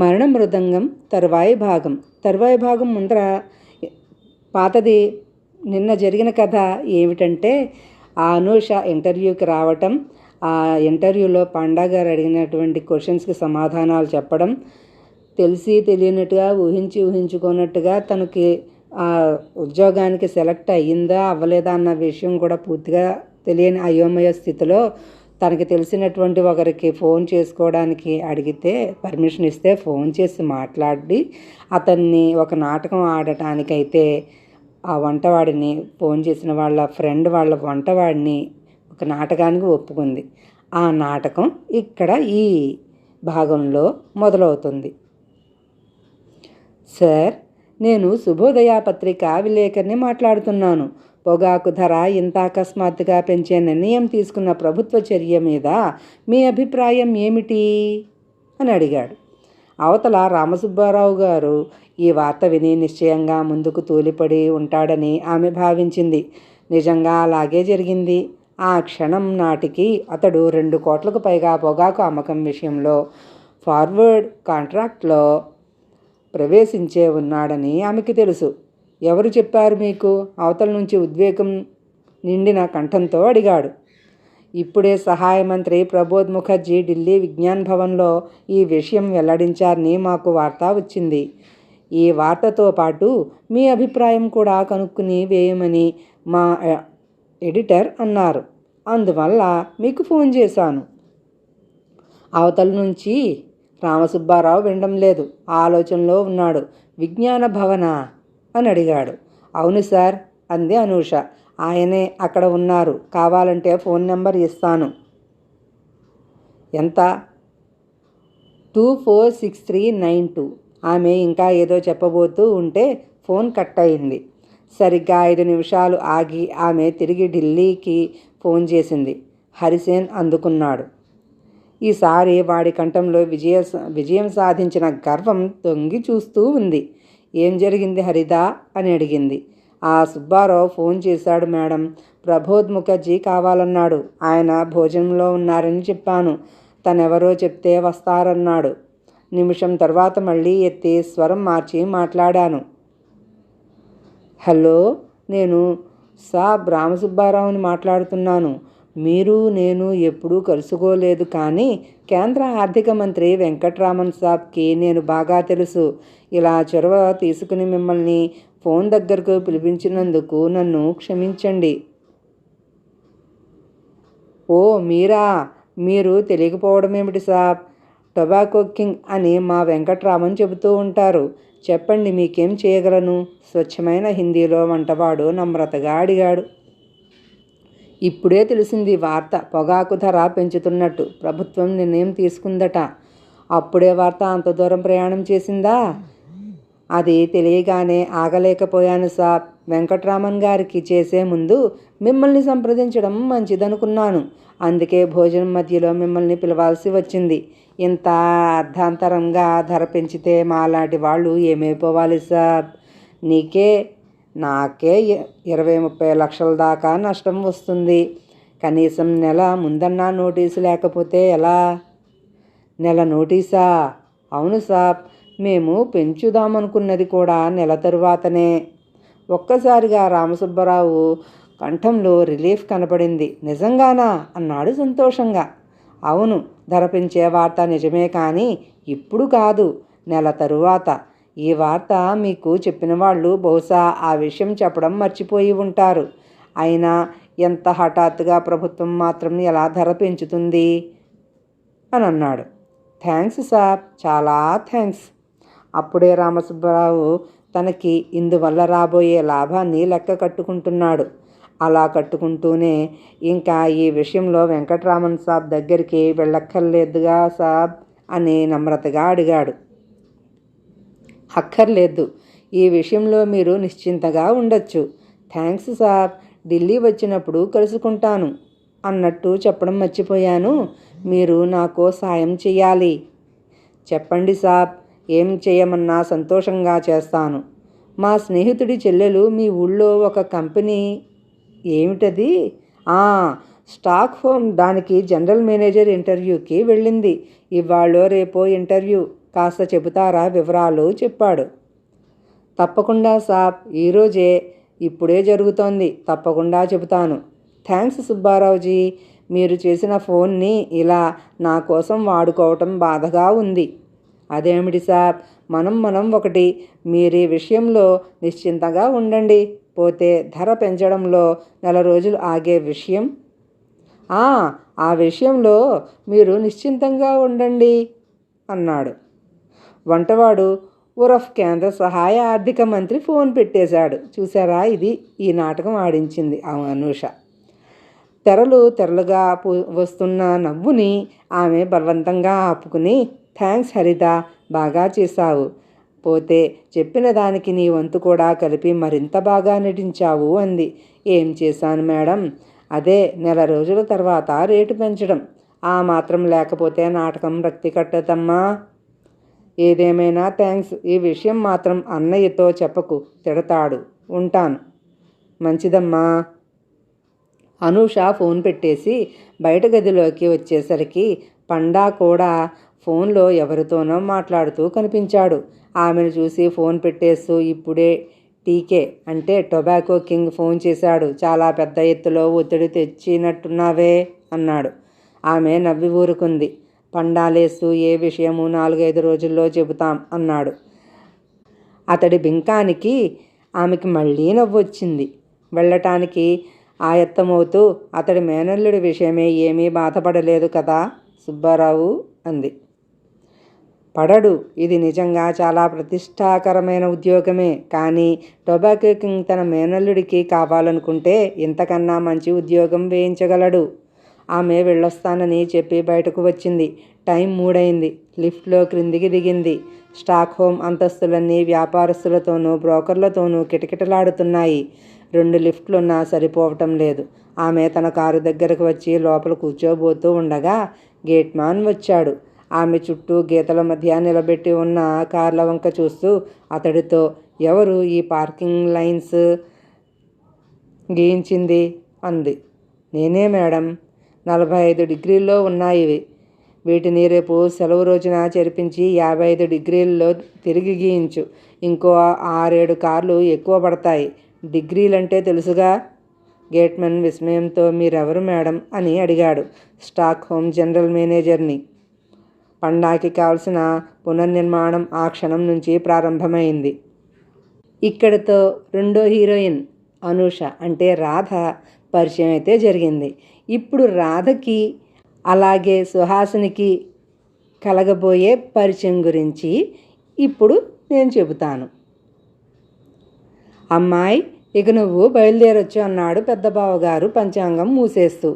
మరణ మృదంగం తరువాయి భాగం. తరువాయి భాగం ముందర పాతది నిన్న జరిగిన కథ ఏమిటంటే ఆ అనూష ఇంటర్వ్యూకి రావటం ఆ ఇంటర్వ్యూలో పాండా గారు అడిగినటువంటి క్వశ్చన్స్కి సమాధానాలు చెప్పడం తెలిసి తెలియనట్టుగా ఊహించి ఊహించుకున్నట్టుగా తనకి ఆ ఉద్యోగానికి సెలెక్ట్ అయ్యిందా అవ్వలేదా అన్న విషయం కూడా పూర్తిగా తెలియని అయోమయ స్థితిలో తనకి తెలిసినటువంటి ఒకరికి ఫోన్ చేసుకోవడానికి అడిగితే పర్మిషన్ ఇస్తే ఫోన్ చేసి మాట్లాడి అతన్ని ఒక నాటకం ఆడటానికైతే ఆ వంటవాడిని ఫోన్ చేసిన వాళ్ళ ఫ్రెండ్ వాళ్ళ వంటవాడిని ఒక నాటకానికి ఒప్పుకుంది. ఆ నాటకం ఇక్కడ ఈ భాగంలో మొదలవుతుంది. సార్ నేను శుభోదయ పత్రిక విలేకరిని మాట్లాడుతున్నాను. పొగాకు ధర ఇంత అకస్మాత్తుగా పెంచే నిర్ణయం తీసుకున్న ప్రభుత్వ చర్య మీద మీ అభిప్రాయం ఏమిటి? అని అడిగాడు. అవతల రామసుబ్బారావు గారు ఈ వార్త విని నిశ్చయంగా ముందుకు తూలిపడి ఉంటాడని ఆమె భావించింది. నిజంగా అలాగే జరిగింది. ఆ క్షణం నాటికి అతడు రెండు కోట్లకు పైగా పొగాకు అమ్మకం విషయంలో ఫార్వర్డ్ కాంట్రాక్ట్లో ప్రవేశించే ఉన్నాడని ఆమెకి తెలుసు. ఎవరు చెప్పారు మీకు? అవతల నుంచి ఉద్వేగం నిండిన కంఠంతో అడిగాడు. ఇప్పుడే సహాయ మంత్రి ప్రబోద్ ముఖర్జీ ఢిల్లీ విజ్ఞాన్ భవన్లో ఈ విషయం వెల్లడించారని మాకు వార్త వచ్చింది. ఈ వార్తతో పాటు మీ అభిప్రాయం కూడా కనుక్కుని వేయమని మా ఎడిటర్ అన్నారు. అందువల్ల మీకు ఫోన్ చేశాను. అవతల నుంచి రామసుబ్బారావు వినడం లేదు. ఆలోచనలో ఉన్నాడు. విజ్ఞాన భవన? అని అడిగాడు. అవును సార్ అంది అనూష. ఆయనే అక్కడ ఉన్నారు కావాలంటే ఫోన్ నెంబర్ ఇస్తాను. ఎంత? Two four six three nine two. ఆమె ఇంకా ఏదో చెప్పబోతూ ఉంటే ఫోన్ కట్ అయింది సరిగ్గా ఐదు నిమిషాలు ఆగి ఆమె తిరిగి ఢిల్లీకి ఫోన్ చేసింది. హరిసేన్ అందుకున్నాడు. ఈసారి వాడి కంఠంలో విజయ విజయం సాధించిన గర్వం తొంగి చూస్తూ ఉంది. ఏం జరిగింది హరిదా? అని అడిగింది. ఆ సుబ్బారావు ఫోన్ చేశాడు మేడం. ప్రబోధ్ ముఖర్జీ కావాలన్నాడు. ఆయన భోజనంలో ఉన్నారని చెప్పాను. తనెవరో చెప్తే వస్తారన్నాడు. నిమిషం తర్వాత మళ్ళీ ఎత్తి స్వరం మార్చి మాట్లాడాను. హలో నేను సా. రామసుబ్బారావుని మాట్లాడుతున్నాను. మీరు నేను ఎప్పుడూ కలుసుకోలేదు కానీ కేంద్ర ఆర్థిక మంత్రి వెంకట్రామన్ సాబ్కి నేను బాగా తెలుసు. ఇలా చొరవ తీసుకుని మిమ్మల్ని ఫోన్ దగ్గరకు పిలిపించినందుకు నన్ను క్షమించండి. ఓ మీరా? మీరు తెలియకపోవడం ఏమిటి సాబ్? టొబాకో కింగ్ అని మా వెంకట్రామన్ చెబుతూ ఉంటారు. చెప్పండి మీకేం చేయగలను? స్వచ్ఛమైన హిందీలో వంటవాడు నమ్రతగా అడిగాడు. ఇప్పుడే తెలిసింది వార్త పొగాకు ధర పెంచుతున్నట్టు ప్రభుత్వం నిర్ణయం తీసుకుందట. అప్పుడే వార్త అంత దూరం ప్రయాణం చేసిందా? అది తెలియగానే ఆగలేకపోయాను సార్ వెంకట్రామన్ గారికి చేసే ముందు మిమ్మల్ని సంప్రదించడం మంచిదనుకున్నాను. అందుకే భోజనం మధ్యలో మిమ్మల్ని పిలవాల్సి వచ్చింది. ఇంత అర్ధాంతరంగా ధర పెంచితే మాలాంటి వాళ్ళు ఏమైపోవాలి సార్ నీకే నాకే ఇరవై ముప్పై లక్షల దాకా నష్టం వస్తుంది. కనీసం నెల ముందన్నా నోటీసు లేకపోతే ఎలా? నెల నోటీసా? అవును సాబ్ మేము పెంచుదామనుకున్నది కూడా నెల తరువాతనే. ఒక్కసారిగా రామసుబ్బరావు కంఠంలో రిలీఫ్ కనపడింది. నిజంగానా? అన్నాడు సంతోషంగా. అవును ధర పెంచే వార్త నిజమే కానీ ఇప్పుడు కాదు నెల తరువాత. ఈ వార్త మీకు చెప్పిన వాళ్ళు బహుశా ఆ విషయం చెప్పడం మర్చిపోయి ఉంటారు. అయినా ఎంత హఠాత్తుగా ప్రభుత్వం మాత్రం ఎలా ధర పెంచుతుంది? అని అన్నాడు థ్యాంక్స్ సార్ చాలా థ్యాంక్స్. అప్పుడే రామసుబ్బారావు తనకి ఇందువల్ల రాబోయే లాభాన్ని లెక్క కట్టుకుంటున్నాడు. అలా కట్టుకుంటూనే ఇంకా ఈ విషయంలో వెంకట్రామన్ సాబ్ దగ్గరికి వెళ్ళక్కర్లేదుగా సాబ్ అని నమ్రతగా అడిగాడు. అక్కర్లేదు. ఈ విషయంలో మీరు నిశ్చింతగా ఉండొచ్చు. థ్యాంక్స్ సార్ ఢిల్లీ వచ్చినప్పుడు కలుసుకుంటాను అన్నట్టు చెప్పడం మర్చిపోయాను. మీరు నాకు సాయం చేయాలి చెప్పండి సాబ్ ఏం చేయమన్నా సంతోషంగా చేస్తాను. మా స్నేహితుడి చెల్లెలు మీ ఊళ్ళో ఒక కంపెనీ ఏమిటది? స్టాక్ హోమ్ దానికి జనరల్ మేనేజర్ ఇంటర్వ్యూకి వెళ్ళింది. ఇవాళ రేపో ఇంటర్వ్యూ. కాస్త చెబుతారా వివరాలు చెప్పాడు. తప్పకుండా సాబ్ ఈరోజే ఇప్పుడే జరుగుతోంది. తప్పకుండా చెబుతాను. థ్యాంక్స్ సుబ్బారావుజీ. మీరు చేసిన ఫోన్ని ఇలా నా కోసం వాడుకోవటం బాధగా ఉంది. అదేమిటి సాబ్? మనం మనం ఒకటి మీరీ విషయంలో నిశ్చింతగా ఉండండి. పోతే ధర పెంచడంలో నెల రోజులు ఆగే విషయం? "ఆ, ఆ విషయంలో మీరు నిశ్చింతంగా ఉండండి అన్నాడు. వంటవాడు ఉరఫ్ కేంద్ర సహాయ ఆర్థిక మంత్రి ఫోన్ పెట్టేశాడు. చూసారా ఇది ఈ నాటకం ఆడించింది ఆ అనూష. తెరలు తెరలుగా వస్తున్న నవ్వుని ఆమె బలవంతంగా ఆపుకుని థ్యాంక్స్ హరిత బాగా చేశావు. పోతే చెప్పిన దానికి నీ వంతు కూడా కలిపి మరింత బాగా నటించావు అంది. ఏం చేశాను మేడం? అదే నెల రోజుల తర్వాత రేటు పెంచడం. ఆ మాత్రం లేకపోతే నాటకం రక్తి కట్టదమ్మా. ఏదేమైనా థ్యాంక్స్ ఈ విషయం మాత్రం అన్నయ్యతో చెప్పకు తిడతాడు. ఉంటాను. మంచిదమ్మా. అనూష ఫోన్ పెట్టేసి బయట గదిలోకి వచ్చేసరికి పండా కూడా ఫోన్లో ఎవరితోనో మాట్లాడుతూ కనిపించాడు. ఆమెను చూసి ఫోన్ పెట్టేస్తూ ఇప్పుడే టీకే అంటే టొబాకో కింగ్ ఫోన్ చేశాడు. చాలా పెద్ద ఎత్తులో ఒత్తిడి తెచ్చినట్టున్నావే అన్నాడు. ఆమె నవ్వి ఊరుకుంది. పండాలేస్తూ ఏ విషయము నాలుగైదు రోజుల్లో చెబుతాం అన్నాడు. అతడి బింకానికి ఆమెకి మళ్ళీ నవ్వొచ్చింది. వెళ్ళటానికి ఆయత్తమవుతూ అతడి మేనల్లుడి విషయమే ఏమీ బాధపడలేదు కదా సుబ్బారావు అంది. పడడు ఇది నిజంగా చాలా ప్రతిష్టాకరమైన ఉద్యోగమే కానీ టొబాకో కింగ్ తన మేనల్లుడికి కావాలనుకుంటే ఇంతకన్నా మంచి ఉద్యోగం వేయించగలడు. ఆమె వెళ్ళొస్తానని చెప్పి బయటకు వచ్చింది. టైం మూడైంది. లిఫ్ట్లో క్రిందికి దిగింది. స్టాక్ హోమ్ అంతస్తులన్నీ వ్యాపారస్తులతోనూ బ్రోకర్లతోనూ కిటకిటలాడుతున్నాయి. రెండు లిఫ్ట్లున్నా సరిపోవటం లేదు. ఆమె తన కారు దగ్గరకు వచ్చి లోపల కూర్చోబోతూ ఉండగా గేట్మాన్ వచ్చాడు. ఆమె చుట్టూ గీతల మధ్య నిలబెట్టి ఉన్న కార్ల వంక చూస్తూ అతడితో ఎవరు ఈ పార్కింగ్ లైన్స్ గీయించింది? అంది. నేనే మేడం. నలభై ఐదు డిగ్రీల్లో ఉన్నాయి ఇవి వీటిని రేపు సెలవు రోజున చెరిపించి యాభై ఐదు డిగ్రీల్లో తిరిగి గీయించు. ఇంకో ఆరేడు కార్లు ఎక్కువ పడతాయి. డిగ్రీలంటే తెలుసుగా? గేట్మెన్ విస్మయంతో మీరెవరు మేడం అని అడిగాడు స్టాక్ హోమ్ జనరల్ మేనేజర్ని. పండాకి కావలసిన పునర్నిర్మాణం ఆ క్షణం నుంచి ప్రారంభమైంది. ఇక్కడితో రెండో హీరోయిన్ అనూష అంటే రాధ పరిచయం అయితే జరిగింది. ఇప్పుడు రాధకి అలాగే సుహాసినికి కలగబోయే పరిచయం గురించి ఇప్పుడు నేను చెబుతాను. అమ్మాయి ఇక నువ్వు బయలుదేరొచ్చు అన్నాడు పెద్ద బావగారు పంచాంగం మూసేస్తూ.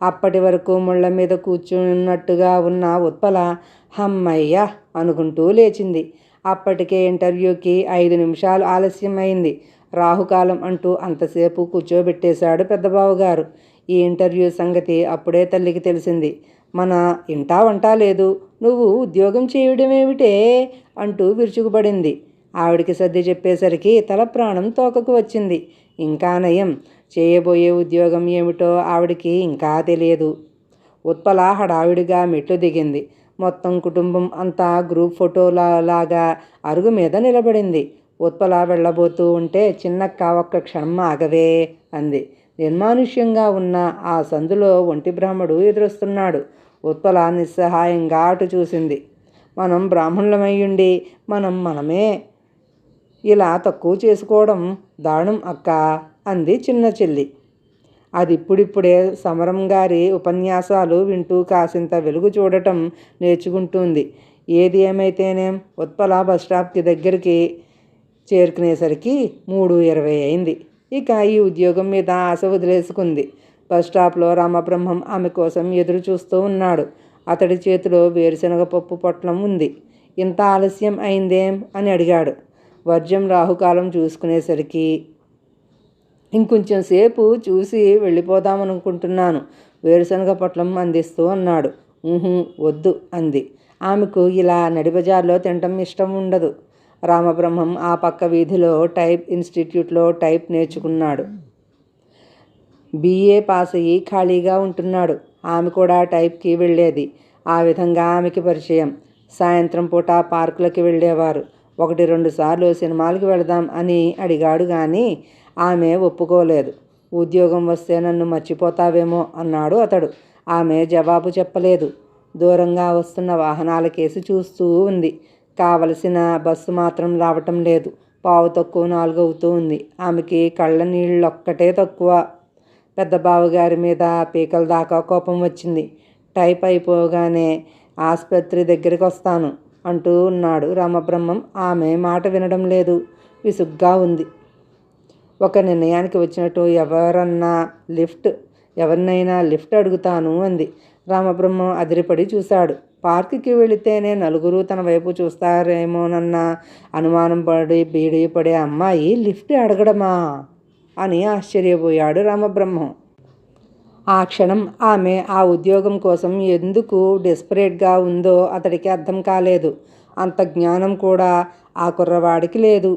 అప్పటి వరకు ముళ్ళ మీద కూర్చున్నట్టుగా ఉన్న ఉత్పల హమ్మయ్య అనుకుంటూ లేచింది. అప్పటికే ఇంటర్వ్యూకి ఐదు నిమిషాలు ఆలస్యం అయింది రాహుకాలం అంటూ అంతసేపు కూర్చోబెట్టేశాడు పెద్దబావగారు. ఈ ఇంటర్వ్యూ సంగతి అప్పుడే తల్లికి తెలిసింది. మన ఇంటా వంటా లేదు. నువ్వు ఉద్యోగం చేయడమేమిటే? అంటూ విరుచుకుపడింది. ఆవిడికి సర్ది చెప్పేసరికి తల ప్రాణం తోకకు వచ్చింది. ఇంకా నయం. చేయబోయే ఉద్యోగం ఏమిటో ఆవిడికి ఇంకా తెలియదు. ఉత్పల హడావిడిగా మెట్లు దిగింది. మొత్తం కుటుంబం అంతా గ్రూప్ ఫోటోలా లాగా అరుగు మీద నిలబడింది. ఉత్పల వెళ్ళబోతూ ఉంటే చిన్నక్క ఒక్క క్షణం ఆగవే అంది. నిర్మానుష్యంగా ఉన్న ఆ సందులో ఒంటి బ్రాహ్మడు ఎదురొస్తున్నాడు. ఉత్పల నిస్సహాయంగా అటు చూసింది. మనం బ్రాహ్మణులమయ్యుండి మనం మనమే ఇలా తక్కువ చేసుకోవడం దారుణం అక్క అంది చిన్న చెల్లి. అది ఇప్పుడిప్పుడే సమరం గారి ఉపన్యాసాలు వింటూ కాసింత వెలుగు చూడటం నేర్చుకుంటుంది. ఏది ఏమైతేనేం ఉత్పల బస్ స్టాప్కి దగ్గరికి చేరుకునేసరికి మూడు ఇరవై అయింది. ఇక ఈ ఉద్యోగం మీద ఆశ వదిలేసుకుంది. బస్ స్టాప్లో రామబ్రహ్మం ఆమె కోసం ఎదురు చూస్తూ ఉన్నాడు. అతడి చేతిలో వేరుశనగ పప్పు పొట్లం ఉంది. ఇంత ఆలస్యం అయిందేం అని అడిగాడు. వర్జం రాహుకాలం చూసుకునేసరికి ఇంకొంచెం సేపు చూసి వెళ్ళిపోదామనుకుంటున్నాను. వేరుశనగ పొట్లం అందిస్తూ అన్నాడు. వద్దు అంది. ఆమెకు ఇలా నడిబజార్లో తినటం ఇష్టం ఉండదు. రామబ్రహ్మం ఆ పక్క వీధిలో టైప్ ఇన్స్టిట్యూట్లో టైప్ నేర్చుకున్నాడు. బీఏ పాస్ అయ్యి ఖాళీగా ఉంటున్నాడు. ఆమె కూడా టైప్కి వెళ్ళేది. ఆ విధంగా ఆమెకి పరిచయం. సాయంత్రం పూట పార్కులకి వెళ్ళేవారు. ఒకటి రెండు సార్లు సినిమాలకు వెళదాం అని అడిగాడు కానీ ఆమె ఒప్పుకోలేదు. ఉద్యోగం వస్తే నన్ను మర్చిపోతావేమో అన్నాడు అతడు. ఆమె జవాబు చెప్పలేదు. దూరంగా వస్తున్న వాహనాల కేసు చూస్తూ ఉంది. కావలసిన బస్సు మాత్రం రావటం లేదు. పావు తక్కువ నాలుగు అవుతూ ఉంది. ఆమెకి కళ్ళ నీళ్ళొక్కటే తక్కువ. పెద్ద బావగారి మీద పీకల దాకా కోపం వచ్చింది. టైప్ అయిపోగానే ఆసుపత్రి దగ్గరికి వస్తాను అంటూ ఉన్నాడు రామబ్రహ్మం. ఆమె మాట వినడం లేదు. విసుగ్గా ఉంది. ఒక నిర్ణయానికి వచ్చినట్టు ఎవరన్నా లిఫ్ట్ ఎవరినైనా లిఫ్ట్ అడుగుతాను అంది. రామబ్రహ్మం అదిరిపడి చూశాడు. పార్కుకి వెళితేనే నలుగురు తన వైపు చూస్తారేమోనన్న అనుమానం పడి బీడి పడే అమ్మాయి లిఫ్ట్ అడగడమా అని ఆశ్చర్యపోయాడు రామబ్రహ్మం. ఆ క్షణం ఆమె ఆ ఉద్యోగం కోసం ఎందుకు డెస్పరేట్గా ఉందో అతడికి అర్థం కాలేదు. అంత జ్ఞానం కూడా ఆ కుర్రవాడికి లేదు.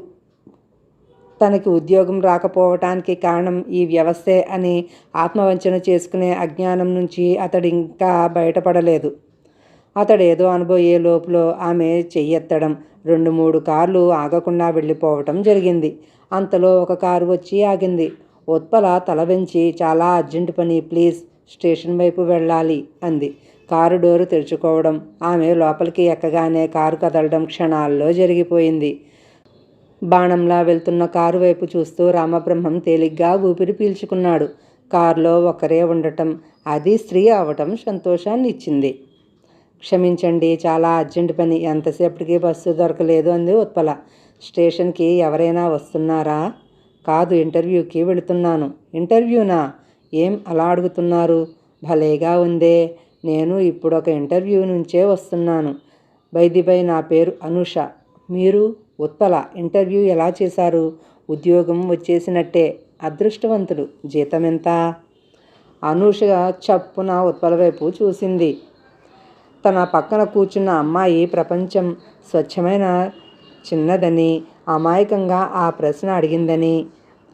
తనకి ఉద్యోగం రాకపోవటానికి కారణం ఈ వ్యవస్థే అని ఆత్మవంచన చేసుకునే అజ్ఞానం నుంచి అతడు ఇంకా బయటపడలేదు. అతడేదో అనుభవే లోపల ఆమె చెయ్యెత్తడం రెండు మూడు కార్లు ఆగకుండా వెళ్ళిపోవటం జరిగింది. అంతలో ఒక కారు వచ్చి ఆగింది. ఉత్పల తల వెంచి చాలా అర్జెంటు పని ప్లీజ్ స్టేషన్ వైపు వెళ్ళాలి అంది. కారు డోరు తెరుచుకోవడం ఆమె లోపలికి ఎక్కగానే కారు కదలడం క్షణాల్లో జరిగిపోయింది. బాణంలా వెళ్తున్న కారు వైపు చూస్తూ రామబ్రహ్మం తేలిగ్గా ఊపిరి పీల్చుకున్నాడు. కారులో ఒకరే ఉండటం అది స్త్రీ అవటం సంతోషాన్ని ఇచ్చింది క్షమించండి చాలా అర్జెంట్ పని. ఎంతసేపటికి బస్సు దొరకలేదు అంది ఉత్పల. స్టేషన్కి ఎవరైనా వస్తున్నారా? కాదు ఇంటర్వ్యూకి వెళుతున్నాను. ఇంటర్వ్యూనా? ఏం అలా అడుగుతున్నారు? భలేగా ఉందే. నేను ఇప్పుడు ఒక ఇంటర్వ్యూ నుంచే వస్తున్నాను. బైదిబై నా పేరు అనుష. మీరు ఉత్పల ఇంటర్వ్యూ ఎలా చేశారు? ఉద్యోగం వచ్చేసినట్టే. అదృష్టవంతుడు జీతం ఎంత? అనూషగా చప్పున ఉత్పల వైపు చూసింది. తన పక్కన కూర్చున్న అమ్మాయి ప్రపంచం స్వచ్ఛమైన చిన్నదని అమాయకంగా ఆ ప్రశ్న అడిగిందని.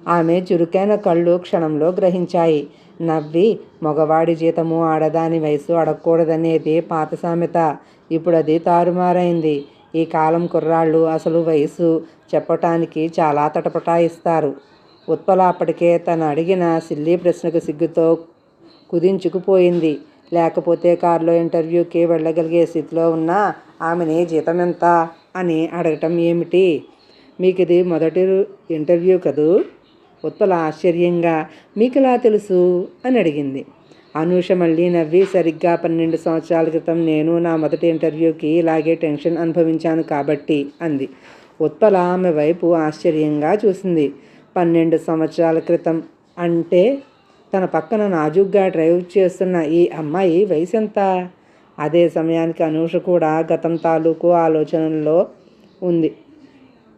ఆమె చురుకైన కళ్ళు క్షణంలో గ్రహించాయి. నవ్వి మగవాడి జీతము ఆడదాని వయసు అడగకూడదనేది పాత సామెత ఇప్పుడు అది తారుమారైంది. ఈ కాలం కుర్రాళ్ళు అసలు వయసు చెప్పటానికి చాలా తటపటాయిస్తారు. ఉత్పల అప్పటికే తను అడిగిన సిల్లీ ప్రశ్నకు సిగ్గుతో కుదించుకుపోయింది. లేకపోతే కారులో ఇంటర్వ్యూకి వెళ్ళగలిగే స్థితిలో ఉన్న ఆమెని జీతం ఎంత అని అడగటం ఏమిటి? మీకు ఇది మొదటి ఇంటర్వ్యూ కదూ? ఉత్పల ఆశ్చర్యంగా మీకు ఇలా తెలుసు? అని అడిగింది. అనూష మళ్ళీ నవ్వి సరిగ్గా పన్నెండు సంవత్సరాల క్రితం నేను నా మొదటి ఇంటర్వ్యూకి ఇలాగే టెన్షన్ అనుభవించాను కాబట్టి అంది. ఉత్పల ఆమె వైపు ఆశ్చర్యంగా చూసింది. పన్నెండు సంవత్సరాల క్రితం అంటే తన పక్కన నాజుగ్గా డ్రైవ్ చేస్తున్న ఈ అమ్మాయి వయసు ఎంత అదే సమయానికి అనూష కూడా గతం తాలూకు ఆలోచనల్లో ఉంది.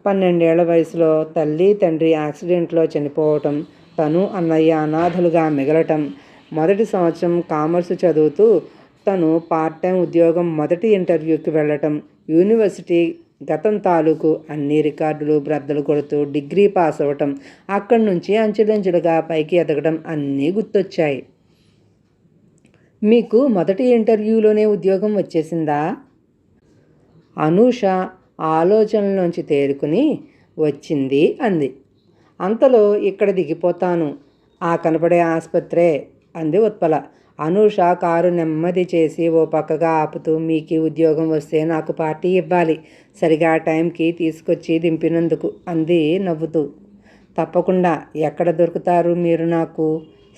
పన్నెండేళ్ళ వయసులో తల్లి తండ్రి యాక్సిడెంట్లో చనిపోవటం తను అన్నయ్య అనాథలుగా మిగలటం మొదటి సంవత్సరం కామర్స్ చదువుతూ తను పార్ట్ టైం ఉద్యోగం మొదటి ఇంటర్వ్యూకి వెళ్ళటం యూనివర్సిటీ గతం తాలూకు అన్ని రికార్డులు బ్రద్దలు కొడుతూ డిగ్రీ పాస్ అవ్వటం అక్కడి నుంచి అంచెలంచెలుగా పైకి ఎదగడం అన్నీ గుర్తొచ్చాయి. మీకు మొదటి ఇంటర్వ్యూలోనే ఉద్యోగం వచ్చేసిందా? అనూష ఆలోచనలోంచి తేరుకుని వచ్చింది అంది. అంతలో ఇక్కడ దిగిపోతాను. ఆ కనపడే ఆసుపత్రే అంది ఉత్పల. అనూష కారు నెమ్మది చేసి ఓ పక్కగా ఆపుతూ మీకు ఉద్యోగం వస్తే నాకు పార్టీ ఇవ్వాలి. సరిగా టైంకి తీసుకొచ్చి దింపినందుకు అంది నవ్వుతూ. తప్పకుండా. ఎక్కడ దొరుకుతారు మీరు నాకు?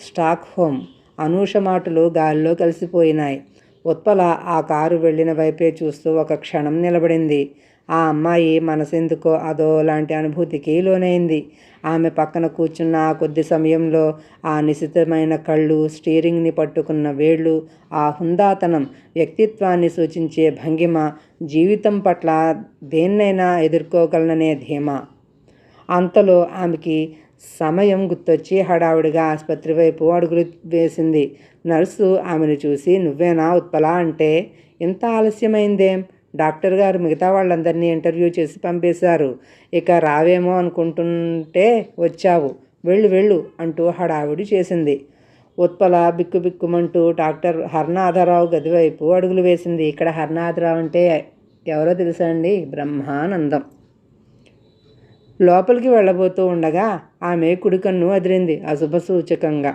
స్టాక్ హోమ్ అనూష మాటలు గాల్లో కలిసిపోయినాయి. ఉత్పల ఆ కారు వెళ్ళిన వైపే చూస్తూ ఒక క్షణం నిలబడింది. ఆ అమ్మాయి మనసెందుకో అదో లాంటి అనుభూతికి లోనైంది. ఆమె పక్కన కూర్చున్న ఆ కొద్ది సమయంలో ఆ నిశితమైన కళ్ళు స్టీరింగ్ని పట్టుకున్న వేళ్ళు ఆ హుందాతనం వ్యక్తిత్వాన్ని సూచించే భంగిమ జీవితం పట్ల దేన్నైనా ఎదుర్కోగలననే ధీమా. అంతలో ఆమెకి సమయం గుర్తొచ్చి హడావుడిగా ఆసుపత్రి వైపు అడుగులు వేసింది. నర్సు ఆమెను చూసి నువ్వేనా ఉత్పల? అంటే ఇంత ఆలస్యమైందేం? డాక్టర్ గారు మిగతా వాళ్ళందరినీ ఇంటర్వ్యూ చేసి పంపేశారు. ఇక రావేమో అనుకుంటుంటే వచ్చావు. వెళ్ళు వెళ్ళు అంటూ హడావిడి చేసింది. ఉత్పల బిక్కు బిక్కుమంటూ డాక్టర్ హర్నాథరావు గదివైపు అడుగులు వేసింది. ఇక్కడ హర్నాథరావు అంటే ఎవరో తెలుసా అండి? బ్రహ్మానందం. లోపలికి వెళ్ళబోతూ ఉండగా ఆమె కుడికన్ను అదిరింది అశుభ సూచకంగా.